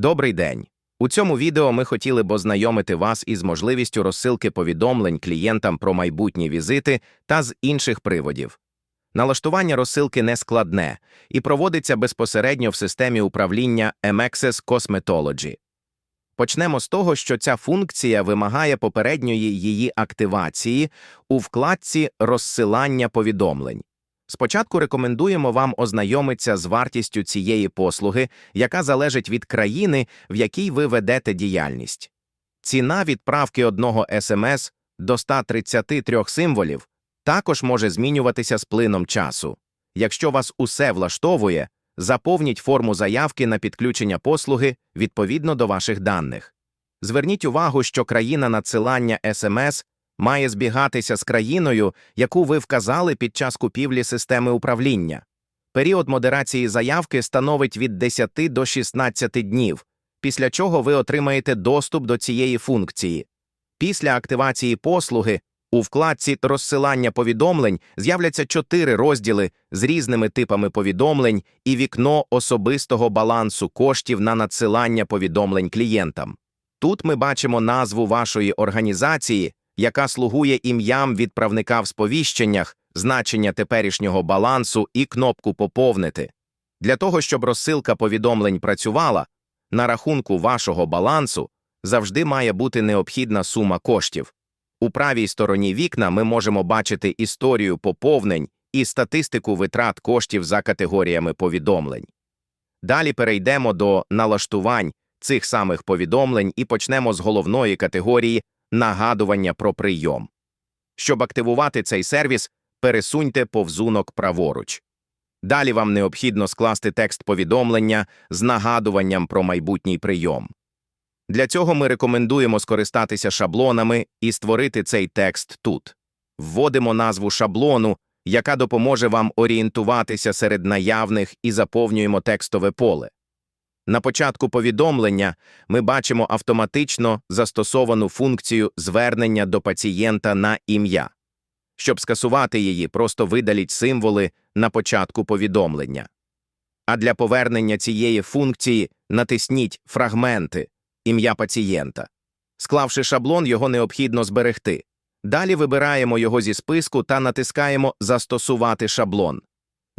Добрий день! У цьому відео ми хотіли б ознайомити вас із можливістю розсилки повідомлень клієнтам про майбутні візити та з інших приводів. Налаштування розсилки не складне і проводиться безпосередньо в системі управління MXS Cosmetology. Почнемо з того, що ця функція вимагає попередньої її активації у вкладці розсилання повідомлень. Спочатку рекомендуємо вам ознайомитися з вартістю цієї послуги, яка залежить від країни, в якій ви ведете діяльність. Ціна відправки одного СМС до 133 символів також може змінюватися з плином часу. Якщо вас усе влаштовує, заповніть форму заявки на підключення послуги відповідно до ваших даних. Зверніть увагу, що країна надсилання СМС має збігатися з країною, яку ви вказали під час купівлі системи управління. Період модерації заявки становить від 10 до 16 днів, після чого ви отримаєте доступ до цієї функції. Після активації послуги у вкладці розсилання повідомлень з'являться чотири розділи з різними типами повідомлень і вікно особистого балансу коштів на надсилання повідомлень клієнтам. Тут ми бачимо назву вашої організації, яка слугує ім'ям відправника в сповіщеннях, значення теперішнього балансу і кнопку Поповнити. Для того, щоб розсилка повідомлень працювала, на рахунку вашого балансу завжди має бути необхідна сума коштів. У правій стороні вікна ми можемо бачити історію поповнень і статистику витрат коштів за категоріями повідомлень. Далі перейдемо до налаштувань цих самих повідомлень і почнемо з головної категорії нагадування про прийом. Щоб активувати цей сервіс, пересуньте повзунок праворуч. Далі вам необхідно скласти текст повідомлення з нагадуванням про майбутній прийом. Для цього ми рекомендуємо скористатися шаблонами і створити цей текст тут. Вводимо назву шаблону, яка допоможе вам орієнтуватися серед наявних і заповнюємо текстове поле. На початку повідомлення ми бачимо автоматично застосовану функцію звернення до пацієнта на ім'я. Щоб скасувати її, просто видаліть символи на початку повідомлення. А для повернення цієї функції натисніть фрагменти ім'я пацієнта. Склавши шаблон, його необхідно зберегти. Далі вибираємо його зі списку та натискаємо Застосувати шаблон.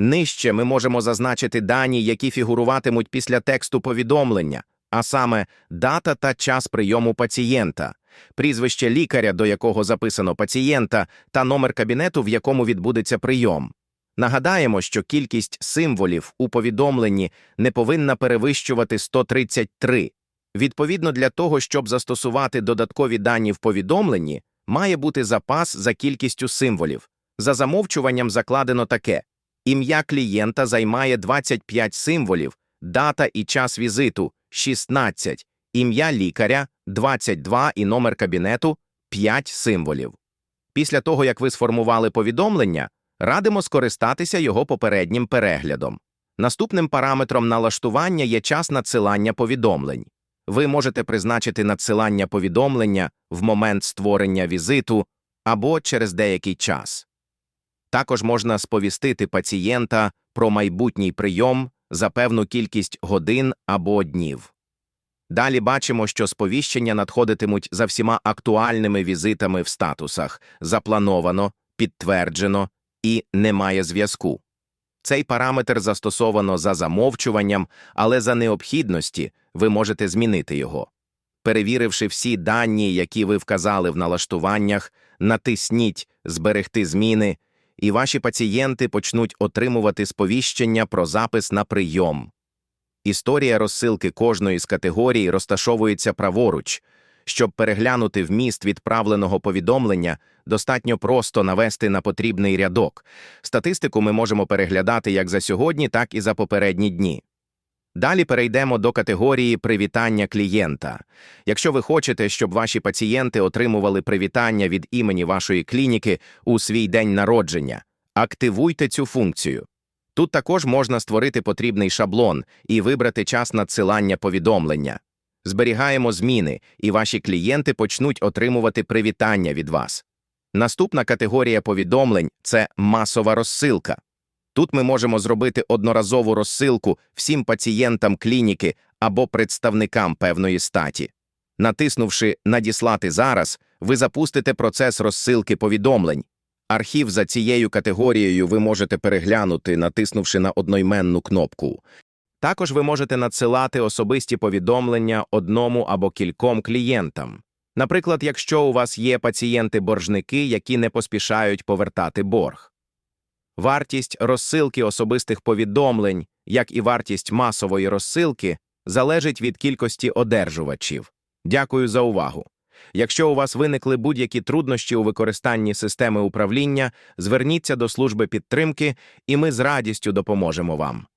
Нижче ми можемо зазначити дані, які фігуруватимуть після тексту повідомлення, а саме дата та час прийому пацієнта, прізвище лікаря, до якого записано пацієнта, та номер кабінету, в якому відбудеться прийом. Нагадаємо, що кількість символів у повідомленні не повинна перевищувати 133. Відповідно для того, щоб застосувати додаткові дані в повідомленні, має бути запас за кількістю символів. За замовчуванням закладено таке. Ім'я клієнта займає 25 символів, дата і час візиту 16, ім'я лікаря 22 і номер кабінету 5 символів. Після того, як ви сформували повідомлення, радимо скористатися його попереднім переглядом. Наступним параметром налаштування є час надсилання повідомлень. Ви можете призначити надсилання повідомлення в момент створення візиту або через деякий час. Також можна сповістити пацієнта про майбутній прийом за певну кількість годин або днів. Далі бачимо, що сповіщення надходитимуть за всіма актуальними візитами в статусах заплановано, підтверджено і немає зв'язку. Цей параметр застосовано за замовчуванням, але за необхідності ви можете змінити його. Перевіривши всі дані, які ви вказали в налаштуваннях, натисніть Зберегти зміни і ваші пацієнти почнуть отримувати сповіщення про запис на прийом. Історія розсилки кожної з категорій розташовується праворуч. Щоб переглянути вміст відправленого повідомлення, достатньо просто навести на потрібний рядок. Статистику ми можемо переглядати як за сьогодні, так і за попередні дні. Далі перейдемо до категорії привітання клієнта. Якщо ви хочете, щоб ваші пацієнти отримували привітання від імені вашої клініки у свій день народження, активуйте цю функцію. Тут також можна створити потрібний шаблон і вибрати час надсилання повідомлення. Зберігаємо зміни, і ваші клієнти почнуть отримувати привітання від вас. Наступна категорія повідомлень це масова розсилка. Тут ми можемо зробити одноразову розсилку всім пацієнтам клініки або представникам певної статі. Натиснувши Надіслати зараз, ви запустите процес розсилки повідомлень. Архів за цією категорією ви можете переглянути, натиснувши на одноіменну кнопку. Також ви можете надсилати особисті повідомлення одному або кільком клієнтам. Наприклад, якщо у вас є пацієнти-боржники, які не поспішають повертати борг. Вартість розсилки особистих повідомлень, як і вартість масової розсилки, залежить від кількості одержувачів. Дякую за увагу. Якщо у вас виникли будь-які труднощі у використанні системи управління, зверніться до служби підтримки, і ми з радістю допоможемо вам.